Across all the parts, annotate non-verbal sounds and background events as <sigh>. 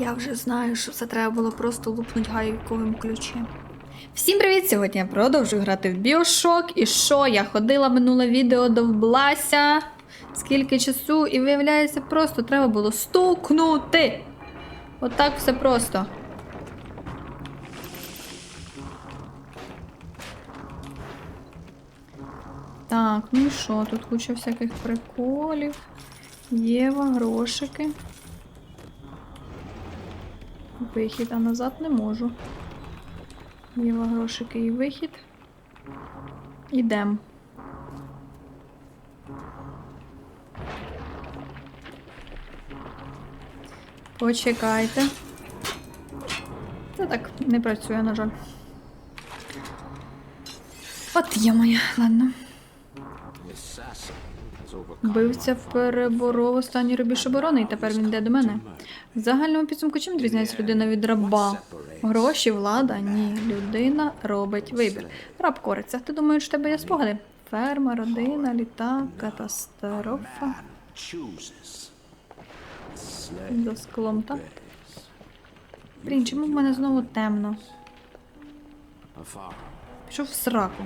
Я вже знаю, що це треба було просто лупнуть гайковим ключем. Всім привіт! Сьогодні я продовжую грати в Біошок. І що? Я ходила минуле відео довблася. Скільки часу, і виявляється, просто треба було стукнути. Отак все просто. Так, ну і що? Тут куча всяких приколів. Єва, грошики. Вихід, а назад не можу. Єва, грошики і вихід. Ідем. Почекайте. Це так не працює, на жаль. От є моя, ладно. Вбивця переборов останній рубіж оборони, і тепер він йде до мене. В загальному підсумку чим відрізняється людина від раба? Гроші, влада? Ні. Людина робить вибір. Раб кориться. Ти думаєш, в тебе є спогади? Ферма, родина, літак, катастрофа. За склом, так? Блін, чому в мене знову темно? Пішов в сраку.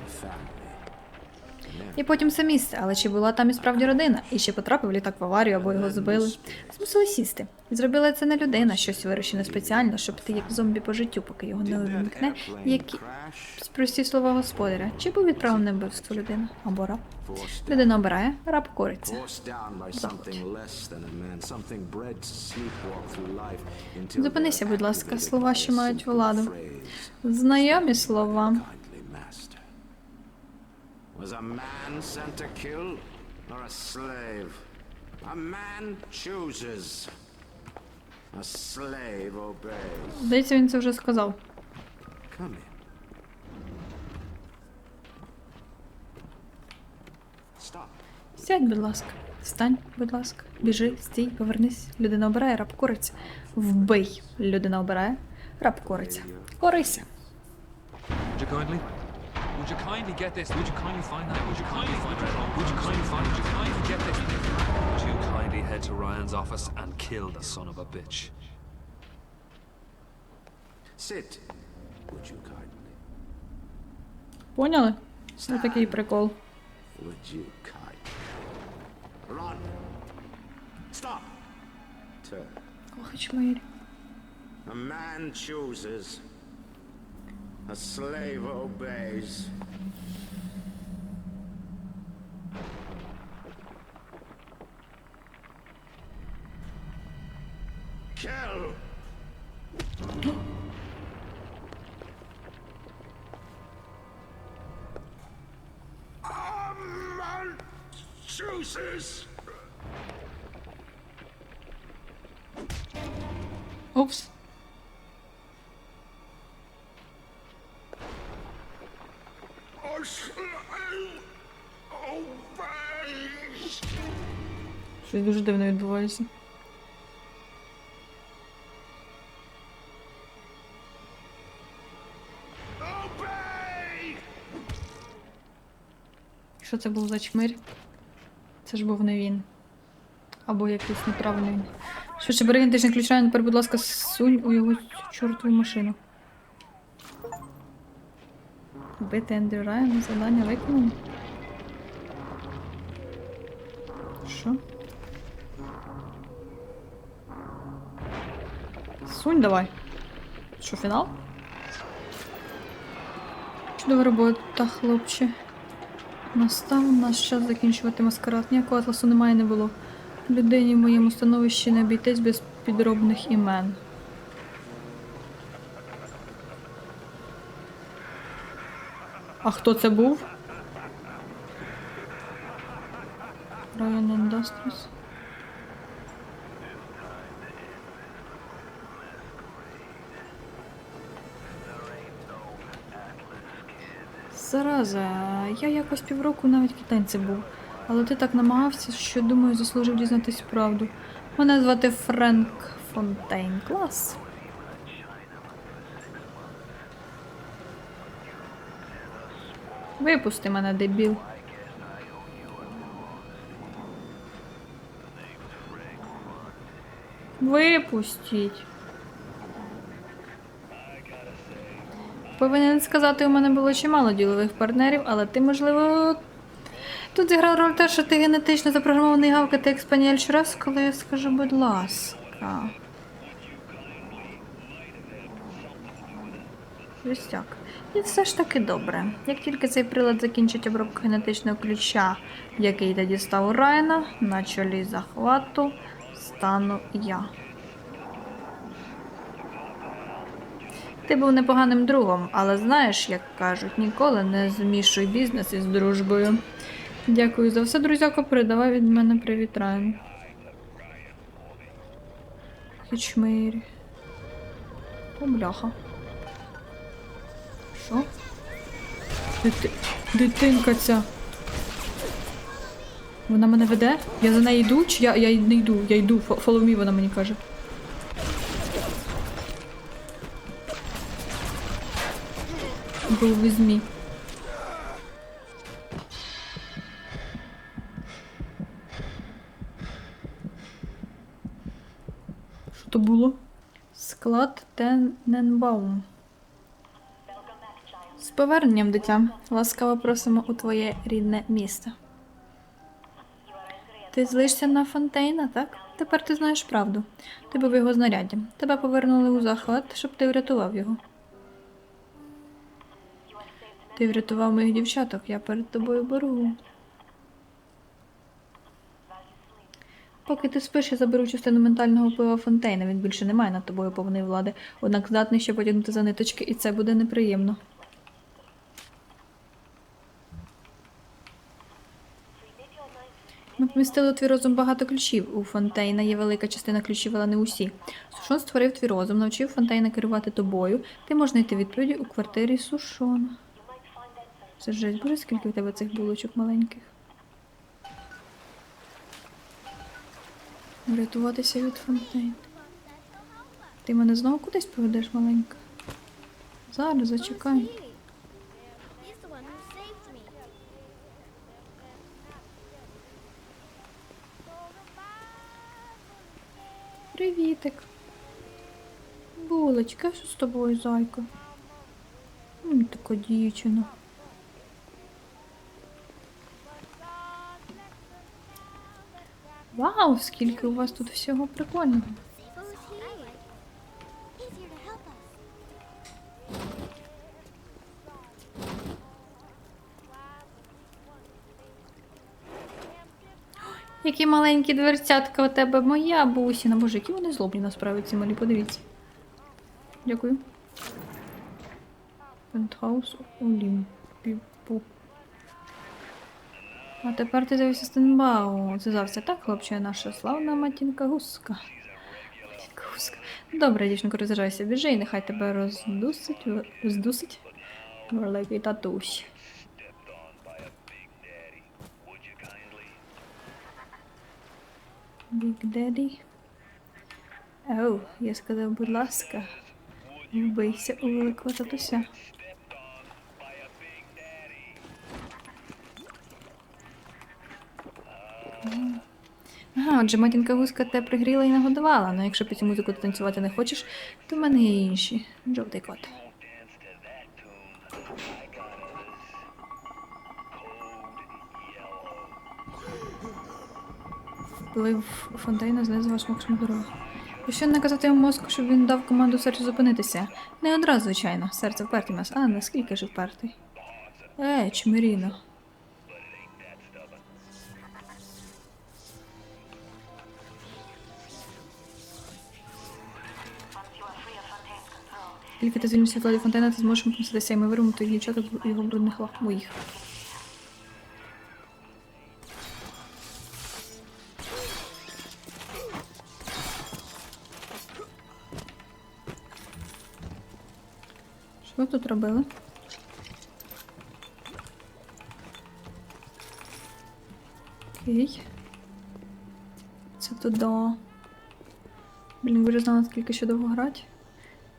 І потім це місце, але чи була там і справді родина? І ще потрапив літак в аварію або його збили. Змусили сісти. Зробила це не людина, щось вирощене спеціально, щоб ти як зомбі по життю, поки його не увімкне, які прості слова господаря. Чи був відправлений вбивство людина? Або раб? Людина обирає, раб кориться. Зупинися, будь ласка, слова, що мають владу. Знайомі слова. Was a man sent to kill or a slave? A man chooses. A slave obeys. Здається, він це вже сказав. Come in. Stop. Сядь, будь ласка. Встань, будь ласка. Біжи, стій, повернись. Людина обирає, раб кориться. Вбий. Людина обирає, раб кориться. Корися. Would you kindly? Would you kindly get this? Would you kindly find that? Would you kindly find that? Would you kindly find? Would you kindly get this? Would you kindly head to Ryan's office and kill the son of a bitch? Sit. Would you kindly? Поняли? Це такий прикол. Would you kindly? Run. Stop. Turn. Ох, мої. A man chooses. a slave obeys. Дуже дивно відбувається. Що це був за чмирь? Це ж був не він. Або якийсь неправильний він. Швидше бери ідентичний ключ, Райан, тепер, будь ласка, сунь у його чортову машину. Вбити Ендрю Райана, завдання виконано. Сунь давай. Що, фінал? Чудова робота, хлопче. Настав наш час закінчувати маскарад. Ніякого атласу немає не було. Людині в моєму становищі не обійтись без підробних імен. А хто це був? Ryan Industries. Зараза, я якось півроку навіть в китайці був. Але ти так намагався, що думаю, заслужив дізнатись правду. Мене звати Френк Фонтейн. Клас. Випусти мене, дебіл. Випустіть. Повинен сказати, у мене було чимало ділових партнерів, але ти, можливо. Тут зіграв роль те, що ти генетично запрограмований гавкати як спаніель щораз, коли я скажу, будь ласка. Так. І все ж таки добре. Як тільки цей прилад закінчить обробку генетичного ключа, який ти дістав у Райана, на чолі захвату стану я. Ти був непоганим другом, але знаєш, як кажуть, ніколи не змішуй бізнес із дружбою. Дякую за все, друзяко, передавай від мене привіт Райан. Хічмирі. О, бляха. Що? Дити... Дитинка ця. Вона мене веде? Я за нею йду, чи я, я не йду? Я йду, follow вона мені каже. Go with. Що то було? Склад Тененбаум. З поверненням, дитя. Ласкаво просимо у твоє рідне місто. Ти злишся на Фонтейна, так? Тепер ти знаєш правду. Ти був його знаряддям. Тебе повернули у захват, щоб ти врятував його. Ти врятував моїх дівчаток, я перед тобою боргу. Поки ти спиш, я заберу частину ментального впливу Фонтейна. Він більше не має над тобою повної влади, однак здатний ще потягнути за ниточки, і це буде неприємно. Ми помістили твій розум багато ключів. У Фонтейна є велика частина ключів, але не усі. Сушон створив твій розум, навчив Фонтейна керувати тобою. Ти можеш знайти відповіді у квартирі Сушона. Це жесть, боже, скільки у тебе цих булочок маленьких. Врятуватися від Фонтейна. Ти мене знову кудись поведеш, маленька? Зараз зачекай. Привітик. Булочка, що з тобою, зайка? Така дівчина. Вау, скільки у вас тут всього прикольного. Які маленькі дверцятка у тебе моя бусіна. Боже, які вони злобні насправді ці малі, подивіться. Дякую. Пентхаус Олімпіпу. А тепер ти з'явився Стенбау. Це завжди так, хлопче, наша славна матінка гуска. Матінка гуска. Добре, дівчинко, розважайся, біжи, і нехай тебе роздусить, роздусить. Великий татусь. Big Daddy. Оу, я сказав, будь ласка, вбийся у великого татуся. Ага, отже, матінка гуска те пригріла і нагодувала, але якщо під цю музику ти танцювати не хочеш, то в мене є інші. Жовтий кот. Вплив фонтейна знизу смокшим дорогу. Якщо наказати йому мозку, щоб він дав команду серцю зупинитися. Не одразу, звичайно. Серце впертий у нас, а наскільки ж впертий? Е, чмиріно. Тільки ти звільнишся від влади фонтейна, ти зможеш помститися, і ми вирвемо твоїх дівчаток його брудних лап моїх. Що ви тут робили? Окей. Це туди. Блін, ви ж знали, скільки ще довго грати.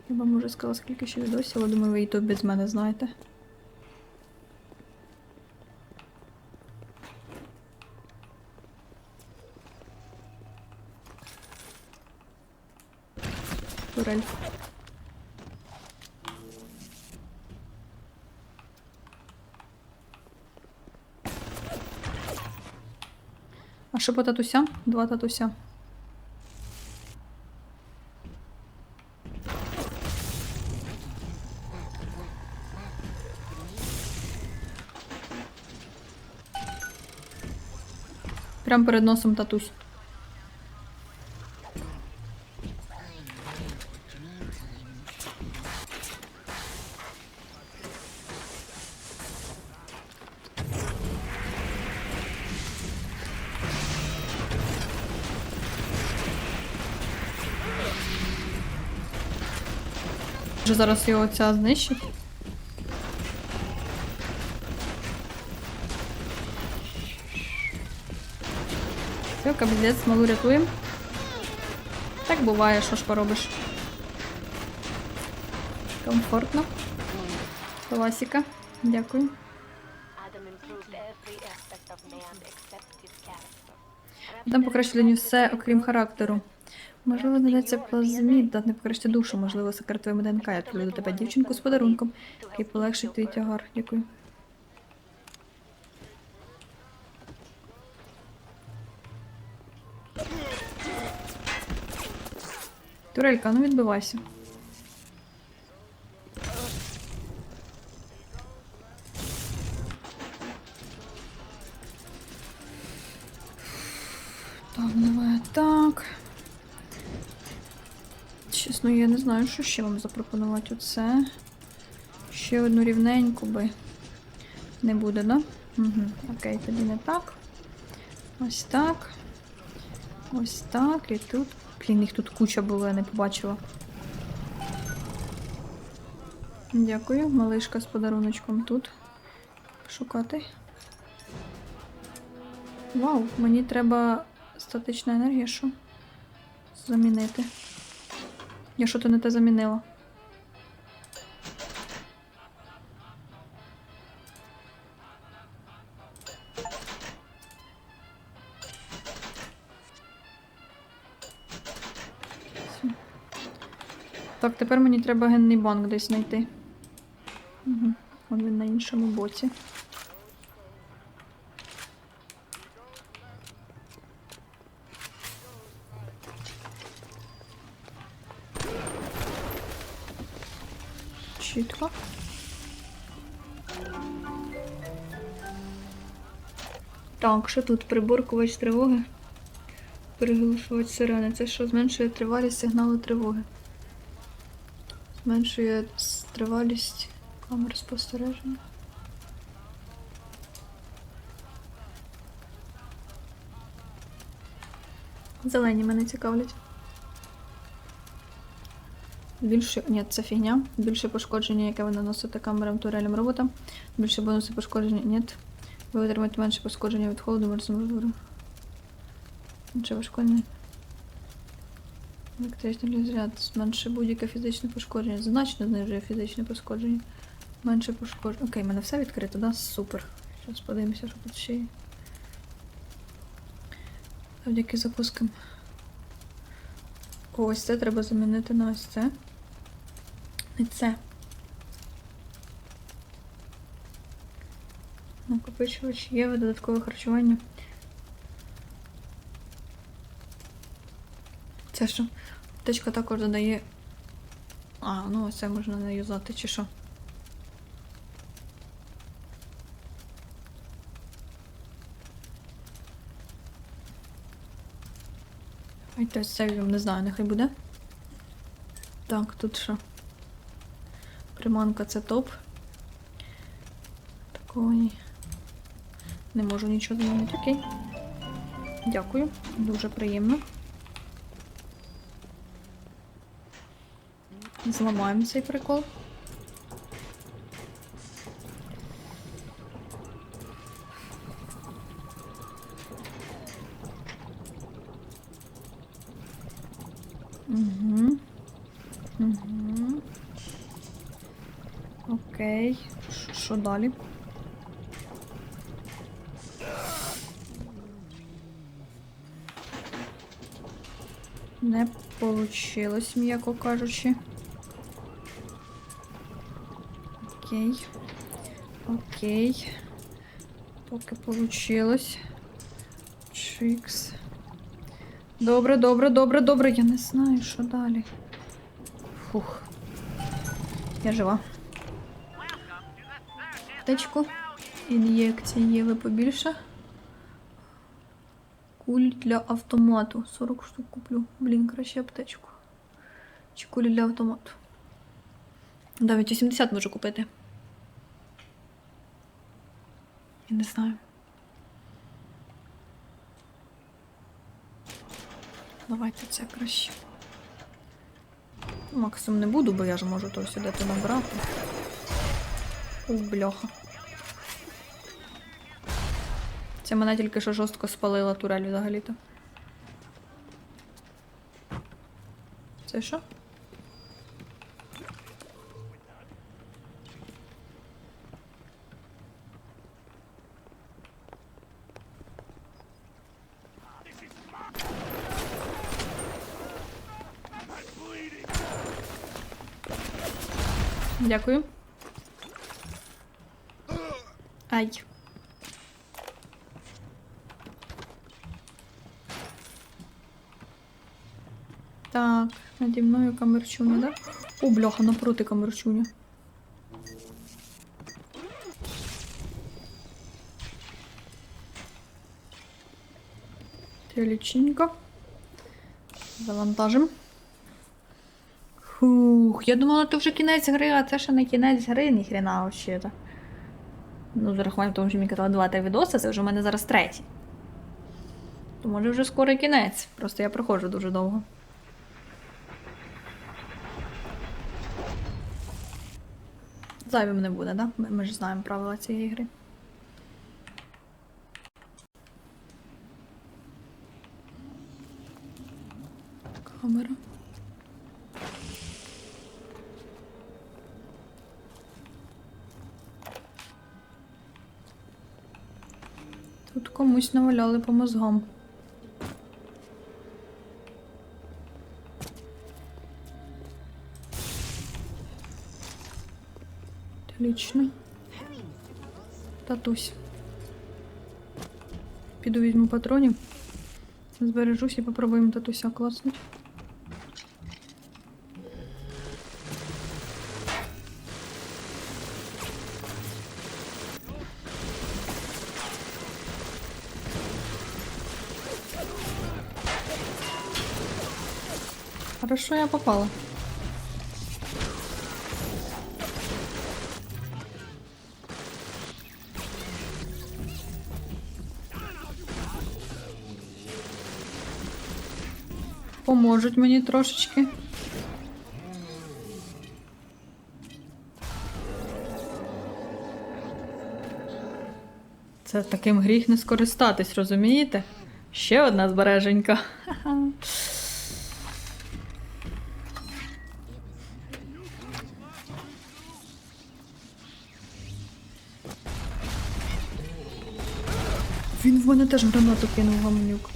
Я вам уже сказала, скільки ще відосів, але думаю, ви і то без мене знаєте. Турель. А що по татуся? Два татуся. Прям перед носом татусь. Може зараз його ця знищить? Все, кабзець, малу рятуємо. Так буває, що ж поробиш. Комфортно. Класіка. Дякую. Там покращили все, окрім характеру. Можливо, знайдеться плазмід, дати покращити душу, можливо, секрет твоєму ДНК. Я відправлю до тебе дівчинку з подарунком, який полегшить твій тягар. Дякую. Турелька, ну відбивайся. Так, давай так. Чесно, я не знаю, що ще вам запропонувати. Оце. Ще одну рівненьку би. Не буде, да? Угу. Окей, тоді не так. Ось так. Ось так. І тут. Блін, їх тут куча була, я не побачила. Дякую. Малишка з подаруночком тут. Шукати. Вау, мені треба статична енергія, що? Замінити. Я що то не те замінила. Тепер мені треба генний банк десь знайти. Угу. Он він на іншому боці. Чітко. Так, що тут? Приборкувач тривоги. Переголошувач сирени. Це що зменшує тривалість сигналу тривоги. Зменшує тривалість камер спостереження. Зелені мене цікавлять. Більше. Ні, це фігня. Більше пошкодження, яке ви наносите камерам турелям робота. Більше бонуси пошкодження. Ні. Ви отримаєте менше пошкодження від холоду, мерзну Менше пошкодження. Електричний розряд. Менше будь-яке фізичне пошкодження. Значно знижує фізичне пошкодження. Менше пошкодження. Окей, в мене все відкрито, да? Супер. Зараз подивимося, що тут ще є. Завдяки запускам. Ось це треба замінити на ось це. І це. Накопичувач є додаткове харчування. Це що? Аптечка також додає. А, ну ось це можна не юзати, чи що? Ай, то це візьмемо, не знаю, нехай буде. Так, тут що? Приманка це топ. Такого ні. Не можу нічого змінити. Окей. Дякую. Дуже приємно. Зламаємо цей прикол. Угу. Угу. Окей. Що далі? Не получилось, м'яко кажучи. Окей. Окей. Поки получилось. Ч- Шикс. Добре, добре, добре, добре. Я не знаю, що далі. Фух. Я жива. Аптечку. Ін'єкції єли побільше. Куль для автомату. 40 штук куплю. Блін, краще аптечку. Чи кулі для автомату. Навіть 80 можу купити. Я не знаю. Давайте це краще. Максимум не буду, бо я ж можу то сюди то набрати. О, бляха. Це мене тільки що жорстко спалила турель взагалі-то. Це що? Дякую. Ай. Так, наді мною камерчуня, да? О, бляха, напроти камерчуня. Телеченько. Завантажим. Фух, я думала, це вже кінець гри, а це ще не кінець гри, ніхрена вообще Ну, з урахуванням того, що мені казали 2-3 відоси, це вже в мене зараз третій. То може вже скоро кінець. Просто я проходжу дуже довго. Зайвим не буде, да? Ми, ми ж знаємо правила цієї гри. Камера. Тут комусь наваляли по мозгам. Отлично. Татусь. Піду візьму патронів. Збережусь і попробуємо татуся класнути. Хорошо, я попала. Поможуть мені трошечки. Це таким гріх не скористатись, розумієте? Ще одна збереженька. <laughs> мене теж гранату кинув гамнюк.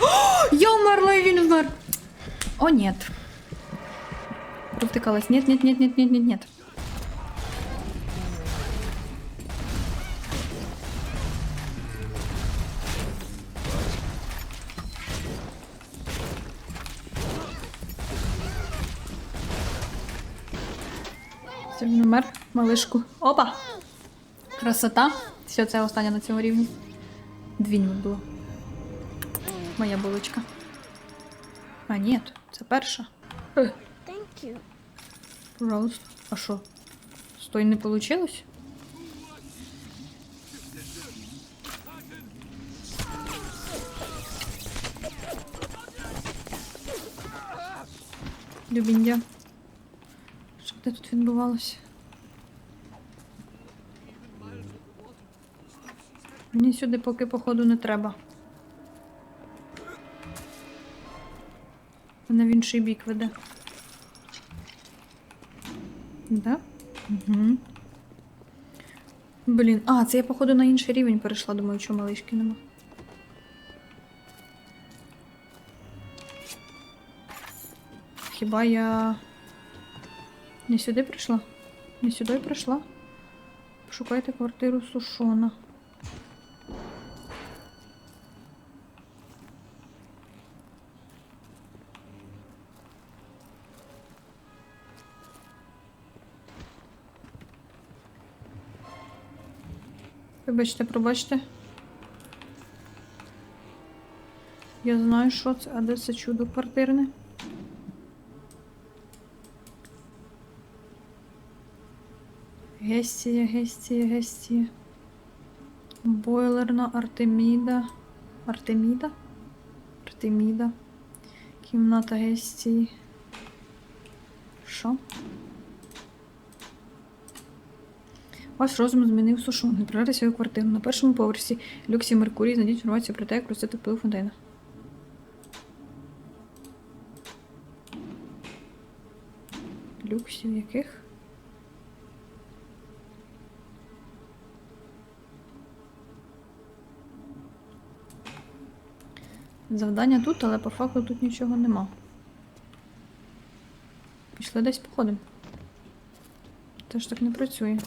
О, <gasps> я умерла, і він. О, нет. Провтыкалась. Нет, нет, нет, нет, нет, нет, нет. Він умер. Малишку. Опа! Красота. Все, це останнє на цьому рівні. Дві не було. Моя булочка. А, ні, це перша. Е, Thank you. Пожалуйста. А що? Стой не получилось? Любіндя. Де тут відбувалося? Мені сюди поки походу не треба. Мене в інший бік веде. Да? Угу. Блін, а, це я, походу, на інший рівень перейшла, думаю, що малишки нема. Хіба я. Не сюди прийшла? Не сюди прийшла? Пошукайте квартиру Сушона. Вибачте, пробачте. Я знаю, що це, а де це чудо квартирне? Гестія, Гестія, Гестія. Бойлерна Артеміда. Артеміда? Артеміда. Кімната Гестії. Що? Ваш розум змінив сушу. Не прибрати свою квартиру. На першому поверсі Люксі Меркурій знайдіть інформацію про те, як розсити вплив фонтейна. Люксі в яких? Завдання тут, але по факту тут нічого нема. Пішли десь походимо. Це ж так не працює.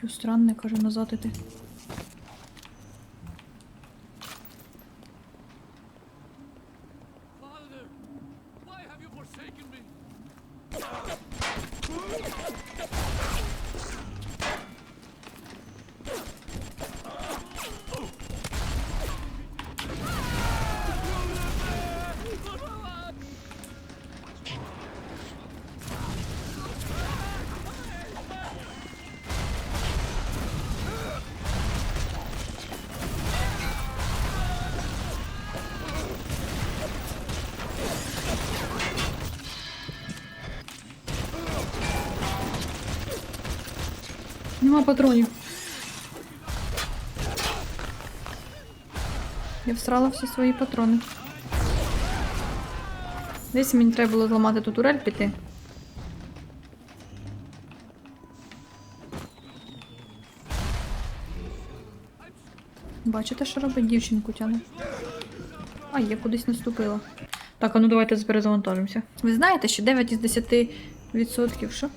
Тю странне, каже, назад іти. Нема патронів. Я всрала всі свої патрони. Десь мені треба було зламати ту турель піти. Бачите, що робить дівчинку тяне? А, я кудись наступила. Так, а ну давайте перезавантажимося. Ви знаєте, що 9 із 10 відсотків, що?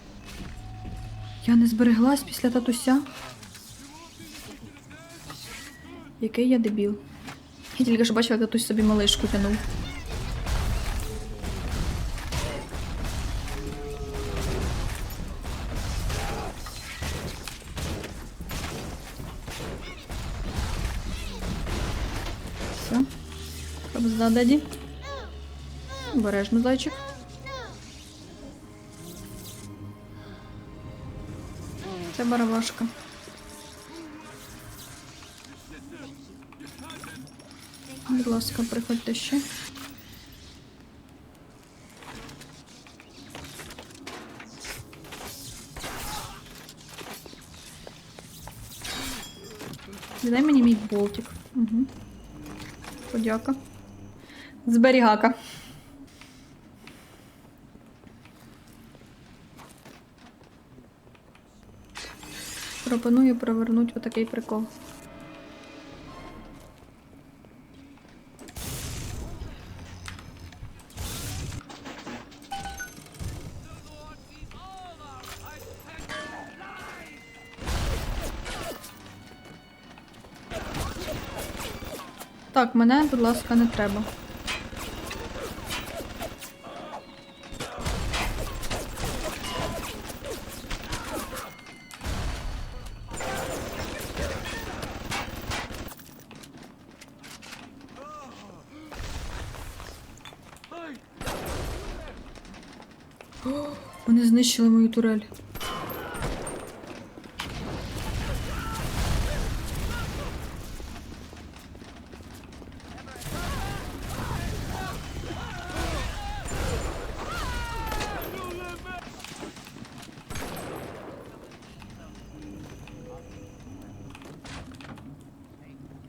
Я не збереглась після татуся. Який я дебіл. Я тільки що бачила, як татусь собі малишку тянув. Все. Кабзда, даді. Обережно, зайчик. Барабашка. Будь ласка, приходьте ще. Дай мені мій болтик. Угу. Подяка. Зберігака. Пропоную провернути отакий прикол. Так, мене, будь ласка, не треба. О, Вони знищили мою турель.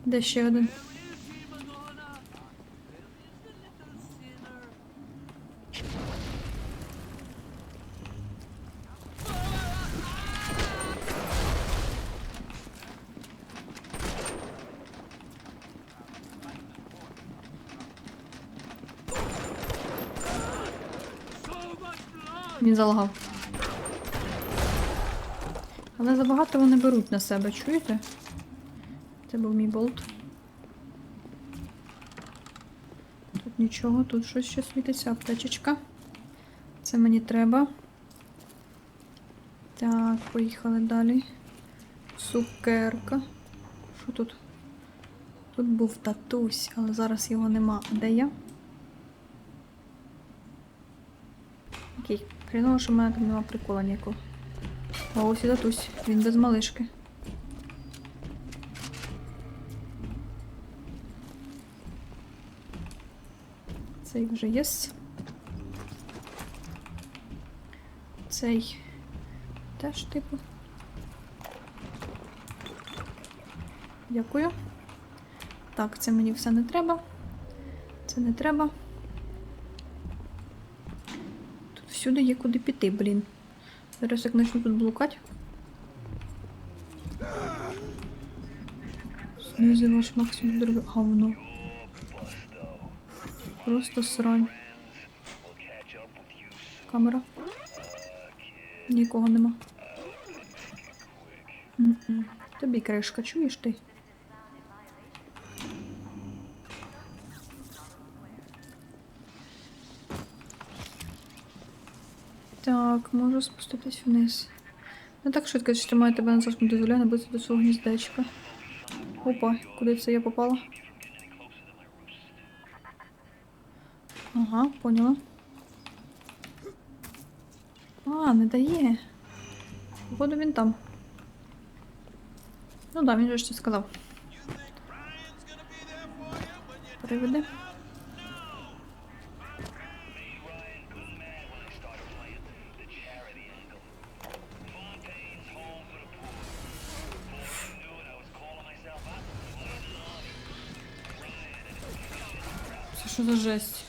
Де ще один? Він залагав. Але забагато вони беруть на себе, чуєте? Це був мій болт. Тут нічого, тут щось ще світиться, аптечечка. Це мені треба. Так, поїхали далі. Цукерка. Що тут? Тут був татусь, але зараз його нема. Де я? Окей, хріново, що в мене там нема прикола ніякого. О, ось і татусь, він без малишки. Цей вже є. Цей теж типу. Дякую. Так, це мені все не треба. Це не треба. Тут всюди є куди піти, блін. Зараз як почну тут блукати. Знизу ваш максимум здоров'я. Говно. Просто срань. Камера. Нікого нема. Тобі кришка, чуєш ти? Так, можу спуститись вниз. Не так швидко, що тримаю тебе на не дозволяє набити до свого гніздечка. Опа, куди це я попала? Ага, поняла. А, не дає. Походу він там. Ну да, він же щось сказав. Переведи. За жесть?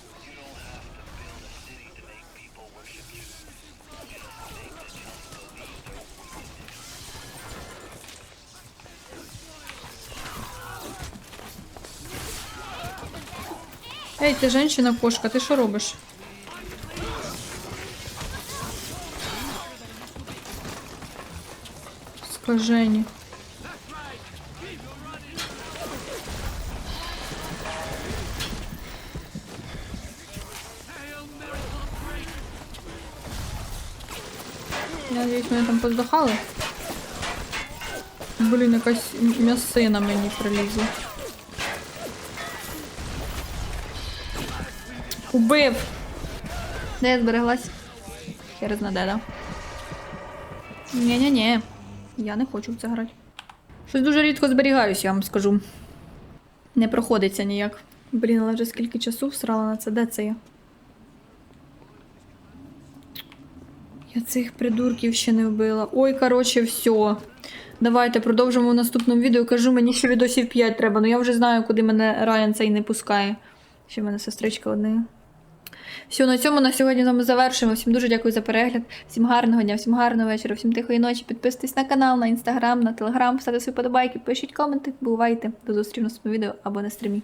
Ей, ти женщина-кошка, ти що робиш? Скажені. Я надіюсь, мене там поздохали. Блін, якась м'ясина мені прилізла. Убив! Де я збереглась? Хер знаде, да? Ні-ні-ні. Я не хочу в це грати. Щось дуже рідко зберігаюсь, я вам скажу. Не проходиться ніяк. Блін, але вже скільки часу всрала на це. Де це я? Я цих придурків ще не вбила. Ой, коротше, все. Давайте продовжимо в наступному відео. Кажу, мені ще відосів 5 треба, ну я вже знаю, куди мене Райан цей не пускає. Ще в мене сестричка одна. Все, на цьому на сьогодні вами завершимо. Всім дуже дякую за перегляд. Всім гарного дня, всім гарного вечора, всім тихої ночі. Підписуйтесь на канал, на інстаграм, на телеграм, ставте свої подобайки, пишіть коменти. Бувайте. До зустрічі в наступному відео або на стрімі.